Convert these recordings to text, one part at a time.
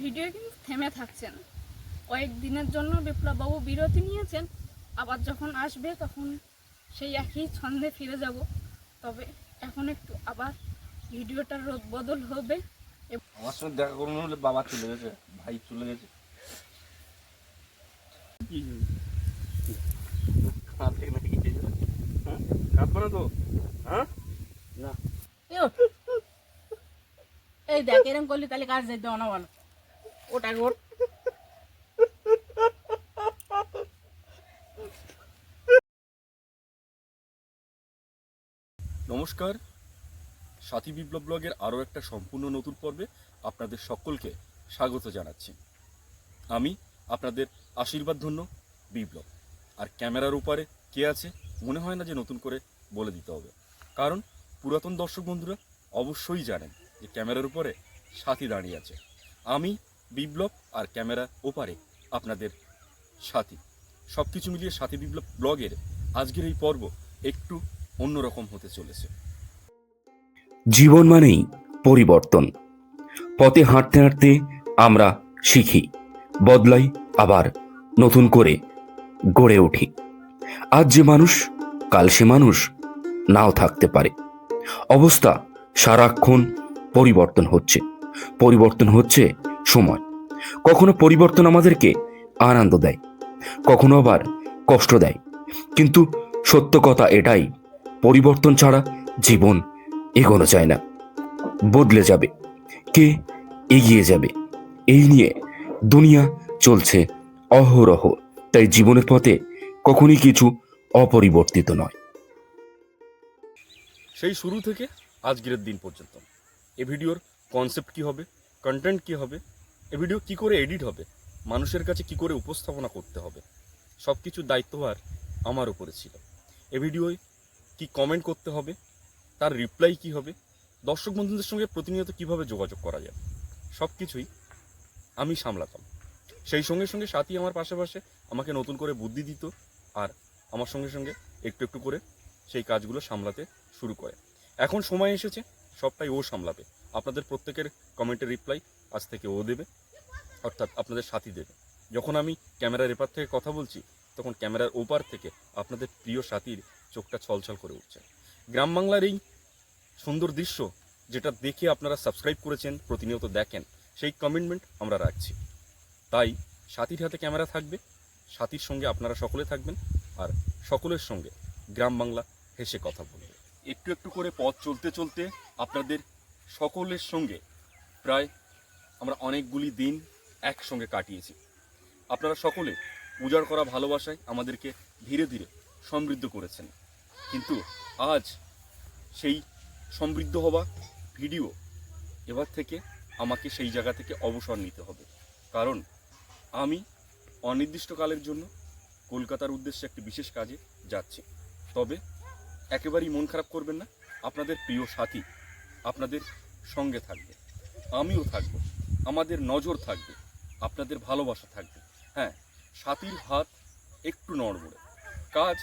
Video কিন্তু থেমে থাকছে না। কয়েকদিনের জন্য বিপ্লববাবু বিরতি নিয়েছেন আবার যখন আসবে তখন সেই একই ছন্দে ফিরে যাব। তবে এখন একটু আবার ভিডিওটার রোদ বদল হবে। আমার সঙ্গে দেখা করুন হলে বাবা চলে গেছে ভাই চলে গেছে। হ্যাঁ? না তো? হ্যাঁ। এই দেখ এরম করলি তাহলে কাজ যেতে না বলো। ওটা নমস্কার। সাথী বিপ্লব ব্লগের আরও একটা সম্পূর্ণ নতুন পর্বে আপনাদের সকলকে স্বাগত জানাচ্ছি। আমি আপনাদের আশীর্বাদ ধন্য বিপ্লব। আর ক্যামেরার উপরে কে আছে মনে হয় না যে নতুন করে বলে দিতে হবে। কারণ পুরাতন দর্শক বন্ধুরা অবশ্যই জানেন যে ক্যামেরার উপরে সাথী দাঁড়িয়ে আছে। আমি বিপ্লব আর ক্যামেরা ওপারে আপনাদের সাথী। সব কিছু মিলিয়ে সাথী বিপ্লব ব্লগের আজকের এই পর্ব একটু অন্যরকম হতে চলেছে। জীবন মানেই পরিবর্তন। পথে হাঁটতে হাঁটতে আমরা শিখি, বদলাই আবার নতুন করে গড়ে উঠি। আজ যে মানুষ, কাল সে মানুষ নাও থাকতে পারে। অবস্থা সারাক্ষণ পরিবর্তন হচ্ছে। পরিবর্তন হচ্ছে সময়। কখনো পরিবর্তন আমাদেরকে আনন্দ দেয়, কখনো আবার কষ্ট দেয়। কিন্তু সত্য কথা এটাই, পরিবর্তন ছাড়া জীবন এগোনো যায় না। বদলে যাবে, কে এগিয়ে যাবে, এই নিয়ে দুনিয়া চলছে অহরহ। তাই জীবনের পথে কখনই কিছু অপরিবর্তিত নয়। সেই শুরু থেকে আজকের দিন পর্যন্ত। এ ভিডিওর কনসেপ্ট কি হবে? কন্টেন্ট কি হবে? এ ভিডিও কি করে এডিট হবে? মানুষের কাছে কি করে উপস্থাপনা করতে হবে? সব কিছুর দায়িত্বভার আমার উপরে ছিল। এ ভিডিওয় কি কমেন্ট করতে হবে? তার রিপ্লাই কি হবে? দর্শক বন্ধুদের সঙ্গে প্রতিনিয়ত কীভাবে যোগাযোগ করা যায়? সব কিছুই আমি সামলাতাম। সেই সঙ্গে সঙ্গে সাথী আমার পাশে পাশে আমাকে নতুন করে বুদ্ধি দিত আর আমার সঙ্গে সঙ্গে একটু একটু করে সেই কাজগুলো সামলাতে শুরু করে। এখন সময় এসেছে, সবটাই ও সামলাবে। আপনাদের প্রত্যেকের কমেন্টের রিপ্লাই আজ থেকে ও দেবে, অর্থাৎ আপনাদের সাথী দেবে। যখন আমি ক্যামেরার এপার থেকে কথা বলছি, তখন ক্যামেরার ওপার থেকে আপনাদের প্রিয় সাথীর চোখটা ছলছল করে উঠছে। গ্রাম বাংলার এই সুন্দর দৃশ্য, যেটা দেখে আপনারা সাবস্ক্রাইব করেছেন, প্রতিনিয়ত দেখেন, সেই কমিটমেন্ট আমরা রাখছি। তাই সাথীর হাতে ক্যামেরা থাকবে, সাথীর সঙ্গে আপনারা সকলে থাকবেন, আর সকলের সঙ্গে গ্রাম বাংলা হেসে কথা বলবে। একটু একটু করে পথ চলতে চলতে আপনাদের সকলের সঙ্গে প্রায় আমরা অনেকগুলি দিন একসঙ্গে কাটিয়েছি। আপনারা সকলে উজাড় করা ভালোবাসায় আমাদেরকে ধীরে ধীরে সমৃদ্ধ করেছেন। কিন্তু আজ সেই সমৃদ্ধ হওয়া ভিডিও এবার থেকে আমাকে সেই জায়গা থেকে অবসর নিতে হবে। কারণ আমি অনির্দিষ্টকালের জন্য কলকাতার উদ্দেশ্যে একটি বিশেষ কাজে যাচ্ছি। তবে একেবারেই মন খারাপ করবেন না। আপনাদের প্রিয় সাথী আপনাদের সঙ্গে থাকবে। আমিও থাকব। আমাদের নজর থাকবে। আপনাদের ভালোবাসা থাকবে। হ্যাঁ সাথীর হাত একটু নড়বড়ে। কাজ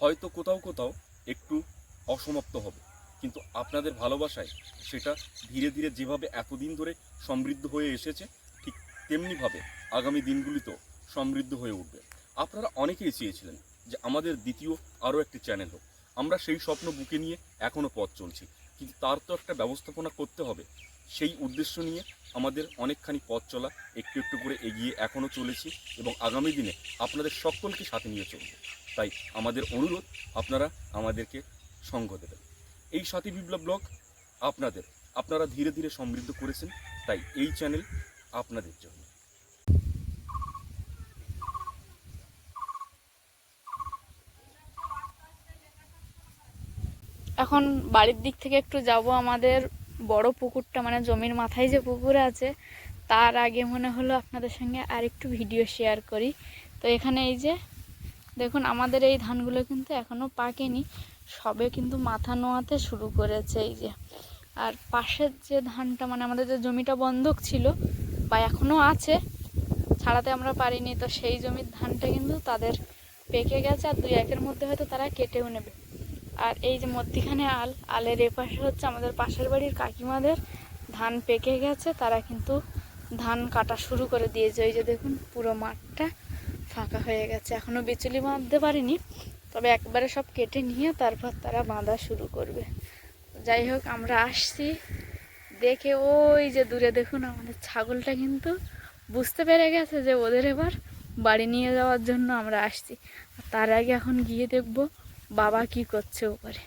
হয়তো কোথাও কোথাও একটু অসমাপ্ত হবে। কিন্তু আপনাদের ভালোবাসায় সেটা ধীরে ধীরে যেভাবে এতদিন ধরে সমৃদ্ধ হয়ে এসেছে, ঠিক তেমনিভাবে আগামী দিনগুলিতেও সমৃদ্ধ হয়ে উঠবে। আপনারা অনেকেই চেয়েছিলেন যে আমাদের দ্বিতীয় আরও একটি চ্যানেল হোক। আমরা সেই স্বপ্ন বুকে নিয়ে এখনও পথ চলছি। কিন্তু তার তো একটা ব্যবস্থাপনা করতে হবে। সেই উদ্দেশ্য নিয়ে আমাদের অনেকখানি পথ চলা, একটু একটু করে এগিয়ে এখনও চলেছি এবং আগামী দিনে আপনাদের সকলকে সাথে নিয়ে চলব। তাই আমাদের অনুরোধ, আপনারা আমাদেরকে সঙ্গ দেবেন। এই সাথী বিপ্লব ব্লগ আপনাদের, আপনারা ধীরে ধীরে সমৃদ্ধ করেছেন, তাই এই চ্যানেল আপনাদের জন্য। এখন বাড়ির দিক থেকে একটু যাব, আমাদের বড় পুকুরটা মানে জমির মাথায় যে পুকুর আছে, তার আগে মনে হলো আপনাদের সঙ্গে আর একটু ভিডিও শেয়ার করি। তো এখানে এই যে, দেখুন আমাদের এই ধানগুলো কিন্তু এখনও পাকেনি, সবে কিন্তু মাথা নোয়াতে শুরু করেছে এই যে। আর পাশের যে ধানটা মানে আমাদের যে জমিটা বন্ধক ছিল, বা এখনও আছে, ছাড়াতে আমরা পারিনি, তো সেই জমির ধানটা কিন্তু তাদের পেকে গেছে, আর দুই একের মধ্যে হয়তো তারা কেটেও নেবে। আর এই যে মধ্যিখানে আল, আলের এপাশে হচ্ছে আমাদের পাশের বাড়ির কাকিমাদের ধান পেকে গেছে, তারা কিন্তু ধান কাটা শুরু করে দিয়েছে। ওই যে দেখুন, পুরো মাঠটা ফাঁকা হয়ে গেছে। এখনও বিচুলি বাঁধতে পারিনি, তবে একবারে সব কেটে নিয়ে তারপর তারা বাঁধা শুরু করবে। যাই হোক, আমরা আসছি। দেখে ওই যে দূরে দেখুন, আমাদের ছাগলটা কিন্তু বুঝতে পেরে গেছে যে ওদের এবার বাড়ি নিয়ে যাওয়ার জন্য আমরা আসছি। তার আগে এখন গিয়ে দেখব বাবা কি করছে ওপরে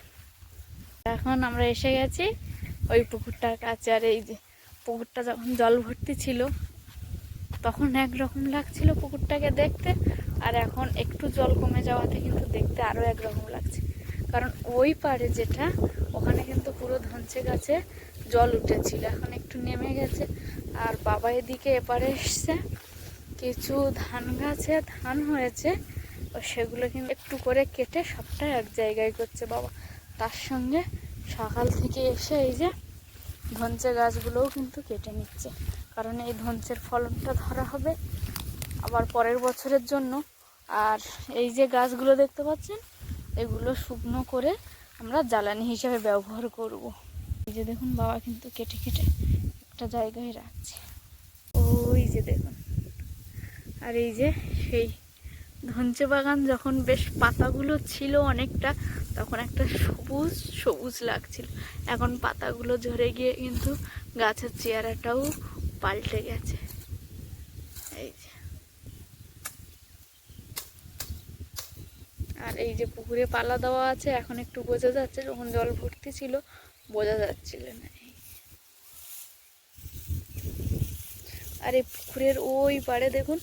এখন আমরা এসে গেছি ওই পুকুরটার কাছে। আর এই যে পুকুরটা যখন জল ভর্তি ছিল, তখন একরকম লাগছিল পুকুরটাকে দেখতে। আর এখন একটু জল কমে যাওয়াতে কিন্তু দেখতে আরও একরকম লাগছে। কারণ ওই পারে যেটা, ওখানে কিন্তু পুরো ধনচে গাছে জল উঠেছিল। এখন একটু নেমে গেছে। আর বাবা এদিকে এপারে এসছে। কিছু ধান গাছে ধান হয়েছে। সেগুলো কিন্তু একটু করে কেটে সবটা এক জায়গায় করছে। বাবা, তার সঙ্গে সকাল থেকে এসে এই যে ধনচে গাছগুলোও কিন্তু কেটে নিচ্ছে। কারণ এই ধনচের ফলনটা ধরা হবে আবার পরের বছরের জন্য। আর এই যে গাছগুলো দেখতে পাচ্ছেন, এগুলো শুকনো করে আমরা জ্বালানি হিসেবে ব্যবহার করব। এই যে দেখুন, বাবা কিন্তু কেটে কেটে একটা জায়গায় রাখছে। ওই যে দেখুন, আর এই যে সেই ধনচে বাগান যখন বেশ পাতাগুলো ছিল অনেকটা, তখন একটা সবুজ সবুজ লাগছিল। এখন পাতাগুলো ঝরে গিয়ে কিন্তু গাছের চেহারাটাও পাল্টে গেছে। এই যে। আর এই যে পুকুরে পালা দেওয়া আছে, এখন একটু বোঝা যাচ্ছে, যখন জল ভর্তি ছিল, বোঝা যাচ্ছিল না এই। আর এই পুকুরের ওই পাড়ে দেখুন,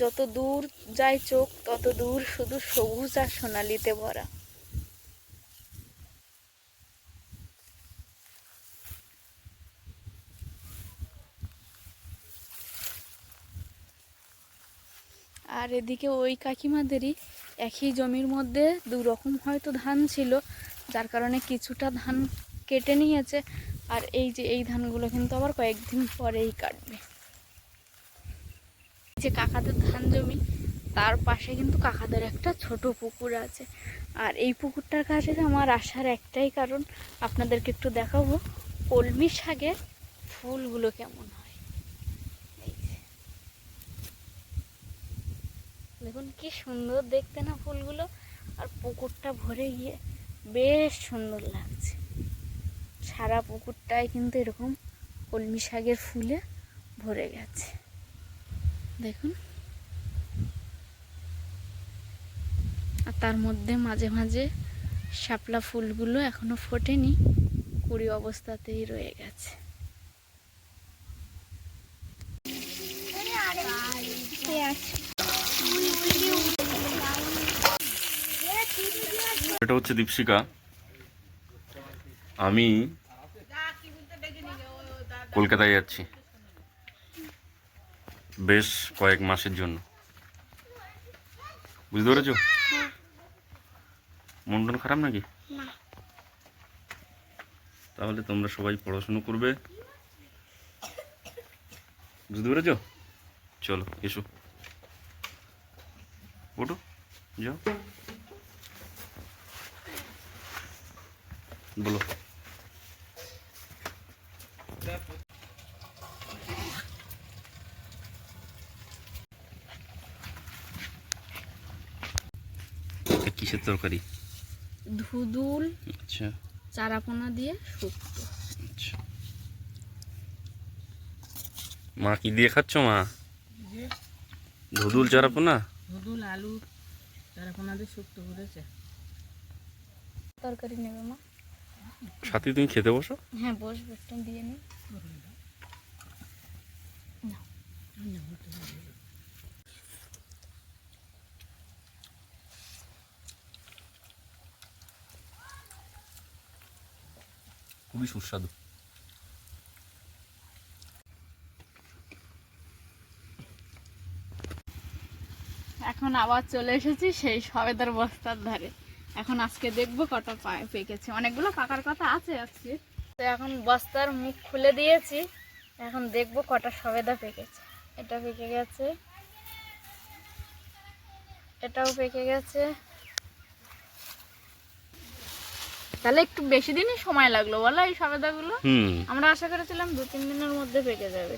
যত দূর যায় চোখ, তত দূর শুধু সবুজ আর সোনালিতে ভরা। আর এদিকে ওই কাকিমাদেরই একই জমির মধ্যে দু রকম হয়তো ধান ছিল, যার কারণে কিছুটা ধান কেটে নিয়েছে, আর এই যে এই ধানগুলো কিন্তু আবার কয়েকদিন পরেই কাটবে। যে কাকাদের ধান জমি, তার পাশে কিন্তু কাকাদের একটা ছোট পুকুর আছে। আর এই পুকুরটার কাছে আমার আসার একটাই কারণ, আপনাদেরকে একটু দেখাবো, কলমি শাকের ফুলগুলো কেমন হয়। দেখুন কি সুন্দর দেখতে না ফুলগুলো, আর পুকুরটা ভরে গিয়ে বেশ সুন্দর লাগছে। সারা পুকুরটায় কিন্তু এরকম কলমি শাকের ফুলে ভরে গেছে। দেখুন। আর তার মধ্যে মাঝে মাঝে শাপলা ফুলগুলো এখনও ফোটেনি, কুড়ি অবস্থাতেই রয়ে গেছে। এটা হচ্ছে দীপশিকা আমি কলকাতায় যাচ্ছি। বেশ কয়েক মাসের জন্য। বুঝতে পেরেছ? মন টন খারাপ নাকি? তাহলে তোমরা সবাই পড়াশুনো করবে। বুঝতে পেরেছ? চলো এসো। ওঠো যাও। বলো। কিসের তরকারি? ধুদুল আচ্ছা। চারাপোনা দিয়ে শুক্তো। আচ্ছা। মা কি দিয়ে খাচ্ছ মা? ধুদুল চারাপোনা? ধুদুল আলু তারা দিয়ে শুক্তো করেছে। তরকারি নেবে মা। সাথে তুমি খেতে বসো। হ্যাঁ বসবো দিয়ে নি। খুবই সুস্বাদু। এখন আবার চলে এসেছি সেই সবেদার বস্তার ধারে। এখন আজকে দেখব কটা পেকেছে। অনেকগুলো পাকার কথা আছে আজকে। তো এখন বস্তার মুখ খুলে দিয়েছি। এখন দেখব কটা সবেদা পেকেছে। এটা পেকে গেছে। এটাও পেকে গেছে। তাহলে একটু বেশি দিনই সময় লাগল বলো এই সবেদাগুলো? হুম। আমরা আশা করেছিলাম দু তিন দিনের মধ্যে পেকে যাবে।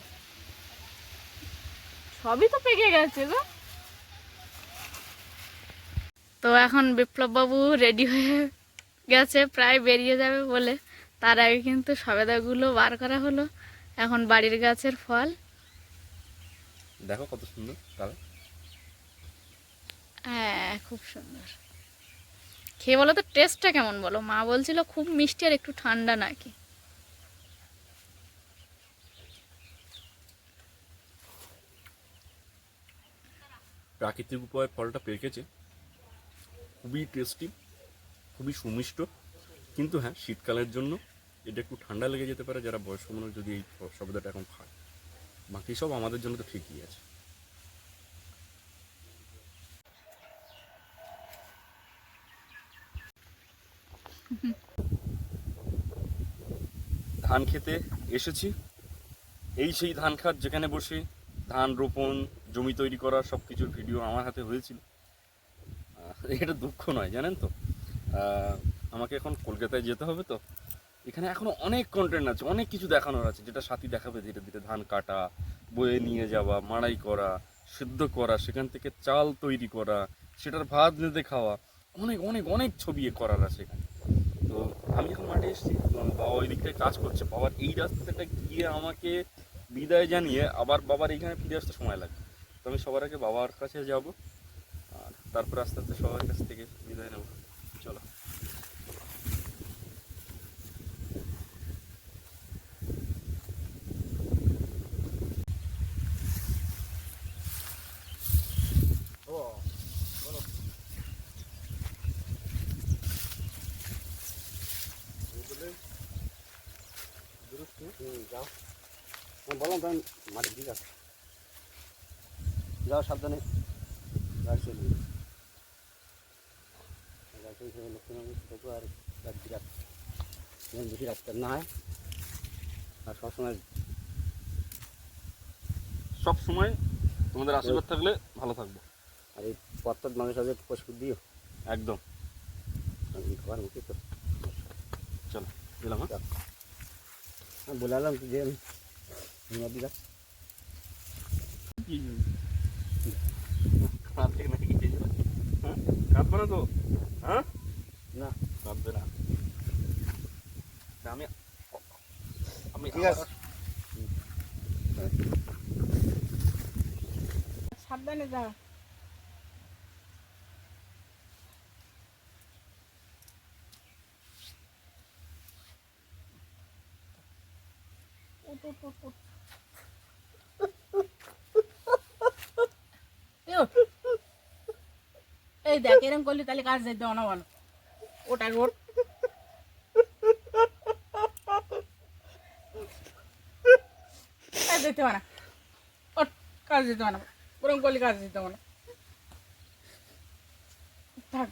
সবই তো পেকে গেছে গো। তো এখন বিপ্লব বাবু রেডি হয়ে গেছে প্রায় বেরিয়ে যাবে বলে। তার আগে কিন্তু সবেদাগুলো বার করা হলো। এখন বাড়ির গাছের ফল। দেখো কত সুন্দর হ্যাঁ খুব সুন্দর। খেয়ে বলো তো টেস্টটা কেমন বলো? মা বলছিল খুব মিষ্টি আর একটু ঠান্ডা নাকি। প্রাকৃতিক উপায়ে ফলটা পেকেছে খুবই টেস্টি খুবই সুমিষ্ট। কিন্তু হ্যাঁ শীতকালের জন্য এটা একটু ঠান্ডা লেগে যেতে পারে, যারা বয়স্ক মানুষ যদি এই সবেদাটা এখন খায়। বাকি সব আমাদের জন্য তো ঠিকই আছে। ধান খেতে এসেছি। এই সেই ধান খাত যেখানে বসে ধান রোপণ, জমি তৈরি করা সব কিছুর ভিডিও আমার হাতে হয়েছিল। এটা দুঃখ নয়, জানেন তো? আমাকে এখন কলকাতায় যেতে হবে তো। এখানে এখনও অনেক কন্টেন্ট আছে, অনেক কিছু দেখানোর আছে। যেটা সাথী দেখাবে ধীরে ধীরে, ধান কাটা, বয়ে নিয়ে যাওয়া, মাড়াই করা, সিদ্ধ করা, সেখান থেকে চাল তৈরি করা, সেটার ভাত নেতে খাওয়া, অনেক অনেক অনেক ছবি করার আছে এখানে। আমি যখন মাঠে এসেছি বাবা ওই দিকটায় কাজ করছে। বাবার এই রাস্তাটা গিয়ে আমাকে বিদায় জানিয়ে আবার বাবার এইখানে ফিরে আসতে সময় লাগে। তো আমি সবার আগে বাবার কাছে যাব আর তারপর আস্তে আস্তে সবার কাছ থেকে বিদায় নেব চলো যাও আমি বললাম তখন মাঠের দিক আছে যাও সাবধানে। গাড়ি তবু আর বেশি না হয় সবসময় সব তোমাদের আশীর্বাদ থাকলে ভালো থাকব। আর এই পথটা মানুষ সাথে পশু দিও। একদম। আমি খাবার মুখে তো চলো দিলাম হ্যাঁ? বলালাম যে আমি নদী কাঁদবে না তো না কাঁদবে না আছে। সাবধানে যা উঠ, উঠ, উঠ, উঠ। এই উঠ। এই দেখ এরকম করলি তাহলে কাজ যেতে না বলো। ওটা ওট কাজ যেতে না। ওঠ, কাজ যেতে না। ওরকম করলে কাজ যেতে না। থাক।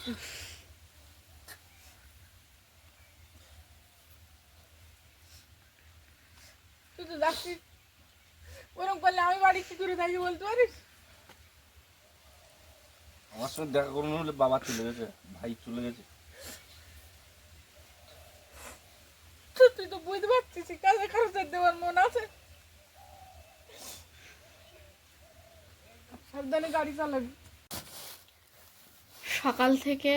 তুই তো যাচ্ছিস। ওরকম করলে আমি বাড়ি কি করে থাকি বলতে পারিস? আমার সঙ্গে দেখা করুন হলে বাবা চলে গেছে ভাই চলে গেছে। তুই তো বুঝতে পারছিস কাজে খরচের দেওয়ার মন আছে। সাবধানে গাড়ি চালাবি। সকাল থেকে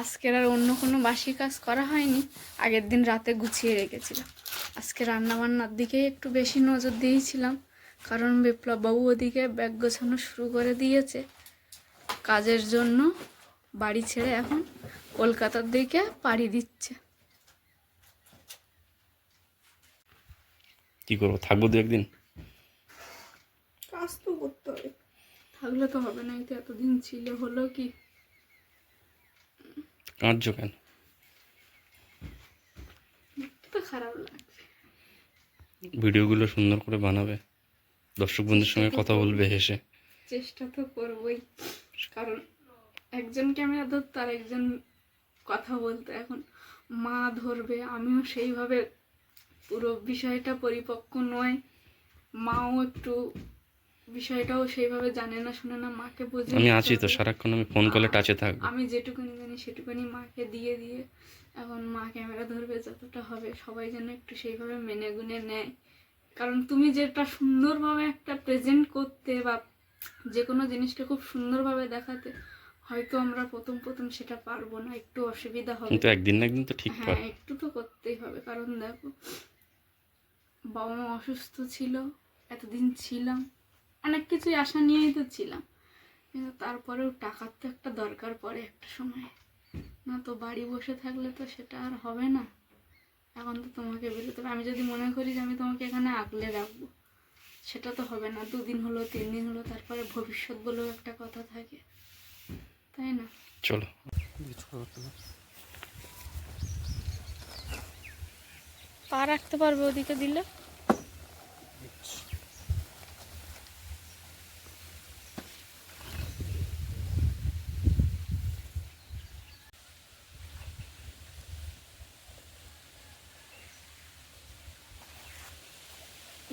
আজকের আর অন্য কোনো বাসি কাজ করা হয়নি আগের দিন রাতে গুছিয়ে রেখেছিলাম। আজকে রান্নাবান্নার দিকে একটু বেশি নজর দিয়েছিলাম কারণ বিপ্লববাবু ওদিকে ব্যাগ গোছানো শুরু করে দিয়েছে। কাজের জন্য বাড়ি ছেড়ে এখন কলকাতার দিকে পাড়ি দিচ্ছে। কি করব? থাকব দু একদিন? কাজ তো করতে হবে। থাকলে তো হবে না এই তো এতদিন ছিল হলো কি? কাঁদছো কেন? তো খারাপ লাগছে। ভিডিওগুলো সুন্দর করে বানাবে। দর্শক বন্ধুর সঙ্গে কথা বলবে হেসে। চেষ্টা তো করবই। কারণ একজন ক্যামেরা ধরতো আর একজন কথা বলতো। এখন মা ধরবে আমিও সেইভাবে পুরো বিষয়টা পরিপক্ক নয়। মাও একটু বিষয়টাও সেইভাবে জানে না শুনে না মাকে বোঝে আমি আছি তো সারাক্ষণ আমি ফোন কলে টাচে থাকব। আমি যেটুকুনি জানি সেটুকুনি মাকে দিয়ে দিয়ে এখন মা ক্যামেরা ধরবে যতটা হবে সবাই যেন একটু সেইভাবে মেনে গুনে নেয়। কারণ তুমি যেটা সুন্দরভাবে একটা প্রেজেন্ট করতে বা যে কোনো জিনিসকে খুব সুন্দরভাবে দেখাতে হয়তো আমরা প্রথম প্রথম সেটা পারব না একটু অসুবিধা হবে। কিন্তু একদিন না একদিন তো ঠিক হ্যাঁ একটু তো করতেই হবে কারণ দেখো বাবা মা অসুস্থ ছিল এতদিন ছিলাম অনেক কিছুই আশা নিয়েই তো ছিলাম। কিন্তু তারপরেও টাকার তো একটা দরকার পড়ে একটা সময়। না তো বাড়ি বসে থাকলে তো সেটা আর হবে না। এখন তো তোমাকে বেরোতে হবে। আমি যদি মনে করি যে আমি তোমাকে এখানে আগলে রাখব। সেটা তো হবে না দুদিন হলো তিন দিন হলো তারপরে ভবিষ্যৎ বলেও একটা কথা থাকে। তাই না? চলো। পা রাখতে পারবে ওদিকে দিলে?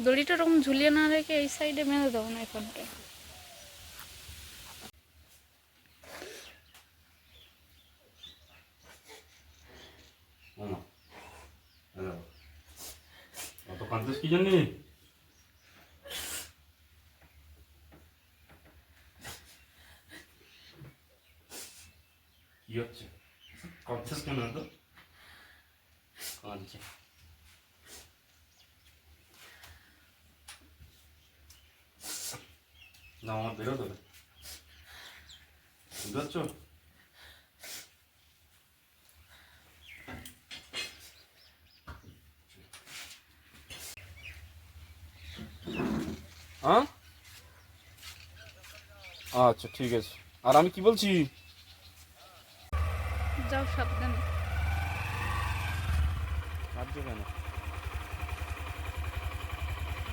দড়িটা ওরকম ঝুলিয়ে না রেখে এই সাইডে মেরে দেবো না এখানটা। কি জন্যে কি হচ্ছে কাঁদছিস কেন তো কাঁদছে না আমার বেরোতে হবে বুঝতে পারছ হ্যাঁ আচ্ছা ঠিক আছে। আর আমি কি বলছি? যাও সাবধানে। কেন?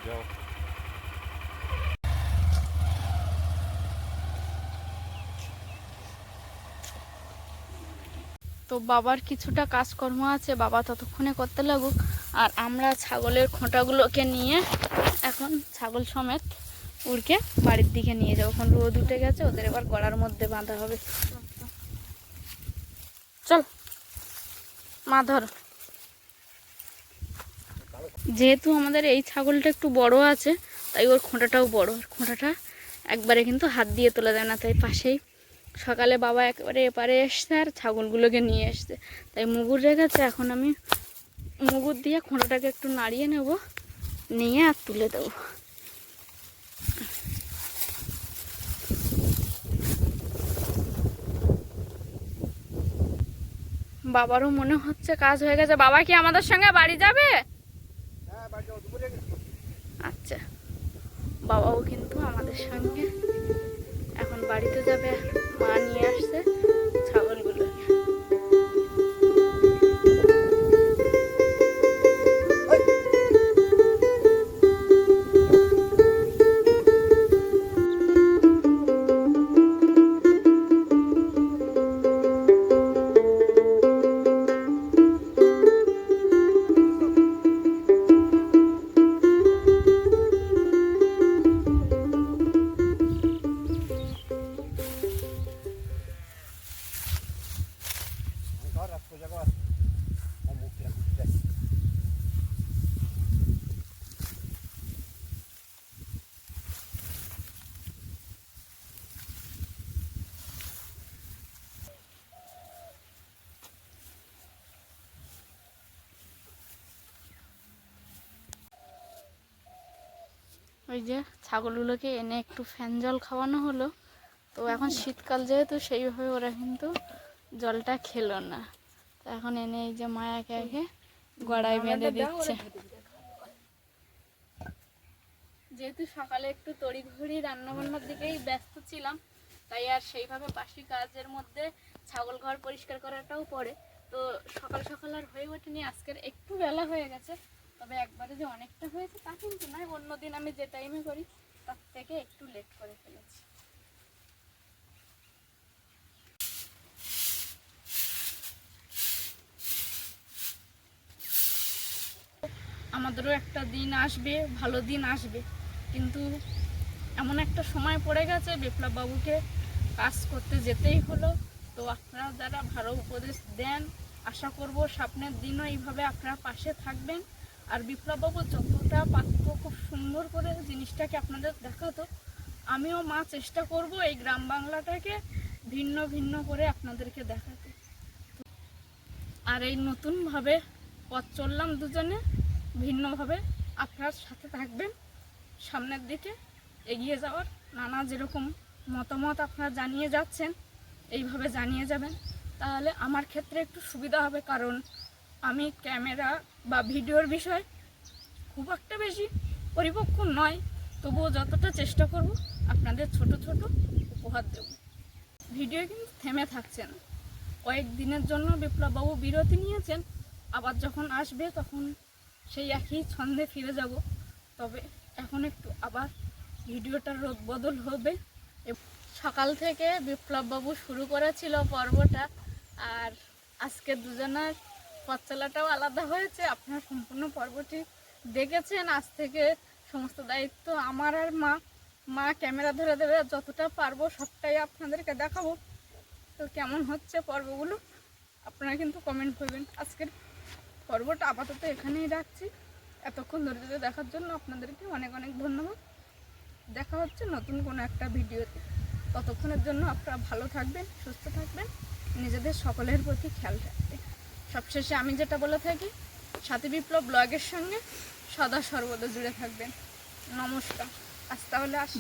যাও। তো বাবার কিছুটা কাজকর্ম আছে বাবা ততক্ষণে করতে লাগুক। আর আমরা ছাগলের খোঁটাগুলোকে নিয়ে এখন ছাগল সমেত উড়কে বাড়ির দিকে নিয়ে যাব এখন রোদ উঠে গেছে, ওদের এবার গড়ার মধ্যে বাঁধা হবে। চল, মা ধর। যেহেতু আমাদের এই ছাগলটা একটু বড় আছে, তাই ওর খোঁটাটাও বড়। খোঁটাটা একবারে কিন্তু হাত দিয়ে তোলা যায় না, তাই পাশেই সকালে বাবা একবারে এপারে এসছে আর ছাগলগুলোকে নিয়ে এসছে। তাই মুগুর রেখেছে, এখন আমি মুগুর দিয়ে খোঁটাটাকে একটু নাড়িয়ে নেব, নিয়ে আর তুলে দেবো। বাবারও মনে হচ্ছে কাজ হয়ে গেছে। বাবা কি আমাদের সঙ্গে বাড়ি যাবে? আচ্ছা বাবাও কিন্তু আমাদের সঙ্গে এখন বাড়িতে যাবে মা নিয়ে আসছে। ওই যে ছাগলগুলোকে এনে একটু ফ্যান জল খাওয়ানো হলো। তো এখন শীতকাল যেহেতু সেইভাবে ওরা কিন্তু জলটা খেলো না। তো এখন এনে এই যে মায়াকে একে গড়াই বেঁধে দিচ্ছে। যেহেতু সকালে একটু তড়িঘড়ি রান্নাবান্নার দিকেই ব্যস্ত ছিলাম তাই আর সেইভাবে বাসি কাজের মধ্যে ছাগল ঘর পরিষ্কার করাটাও পড়ে তো সকাল সকাল আর হয়ে ওঠেনি আজকের একটু বেলা হয়ে গেছে। তবে একবারে যে অনেকটা হয়েছে তা কিন্তু নয়, অন্যদিন আমি যে টাইমে করি, তার থেকে একটু লেট করে ফেলেছি। আমাদেরও একটা দিন আসবে, ভালো দিন আসবে, কিন্তু এমন একটা সময় পড়ে গেছে বিপ্লব বাবুকে কাজ করতে যেতেই হলো। তো আপনারা যারা ভালো উপদেশ দেন, আশা করব স্বপ্নের দিনও এইভাবে আপনারা পাশে থাকবেন। আর বিপ্লববাবু যতটা পারত খুব সুন্দর করে জিনিসটাকে আপনাদের দেখাতো, আমিও মা চেষ্টা করব এই গ্রাম বাংলাটাকে ভিন্ন ভিন্ন করে আপনাদেরকে দেখাতে। আর এই নতুনভাবে পথ চললাম দুজনে, ভিন্নভাবে আপনার সাথে থাকবেন, সামনের দিকে এগিয়ে যাওয়ার নানা যেরকম মতামত আপনারা জানিয়ে যাচ্ছেন, এইভাবে জানিয়ে যাবেন। তাহলে আমার ক্ষেত্রে একটু সুবিধা হবে, কারণ আমি ক্যামেরা বা ভিডিওর বিষয় খুব একটা বেশি পরিপক্ক নয়। তবুও যতটা চেষ্টা করব আপনাদের ছোট ছোট উপহার দেব। ভিডিও কিন্তু থেমে থাকছে না। কয়েক দিনের জন্য বিপ্লববাবু বিরতি নিয়েছেন। আবার যখন আসবে তখন সেই একই ছন্দে ফিরে যাব। তবে এখন একটু আবার ভিডিওটার রোদ বদল হবে। সকাল থেকে বিপ্লববাবু শুরু করেছিল পর্বটা। আর আজকে দুজনের পথ চলাটাও আলাদা হয়েছে, আপনার সম্পূর্ণ পর্বটি দেখেছেন। আজ থেকে সমস্ত দায়িত্ব আমার আর মা মা ক্যামেরা ধরে ধরে যতটা পারব সবটাই আপনাদেরকে দেখাবো। তো কেমন হচ্ছে পর্বগুলো? আপনারা কিন্তু কমেন্ট করবেন। আজকের পর্বটা আপাতত এখানেই রাখছি। এতক্ষণ ধৈর্য দেখার জন্য আপনাদেরকে অনেক অনেক ধন্যবাদ। দেখা হচ্ছে নতুন কোনো একটা ভিডিওতে। ততক্ষণের জন্য আপনারা ভালো থাকবেন, সুস্থ থাকবেন। নিজেদের সকলের প্রতি খেয়াল রাখবেন। সবশেষে আমি যেটা বলে থাকি, সাথী বিপ্লব ব্লগের সঙ্গে সদা সর্বদা জুড়ে থাকবেন। নমস্কার। আজ তাহলে আসি।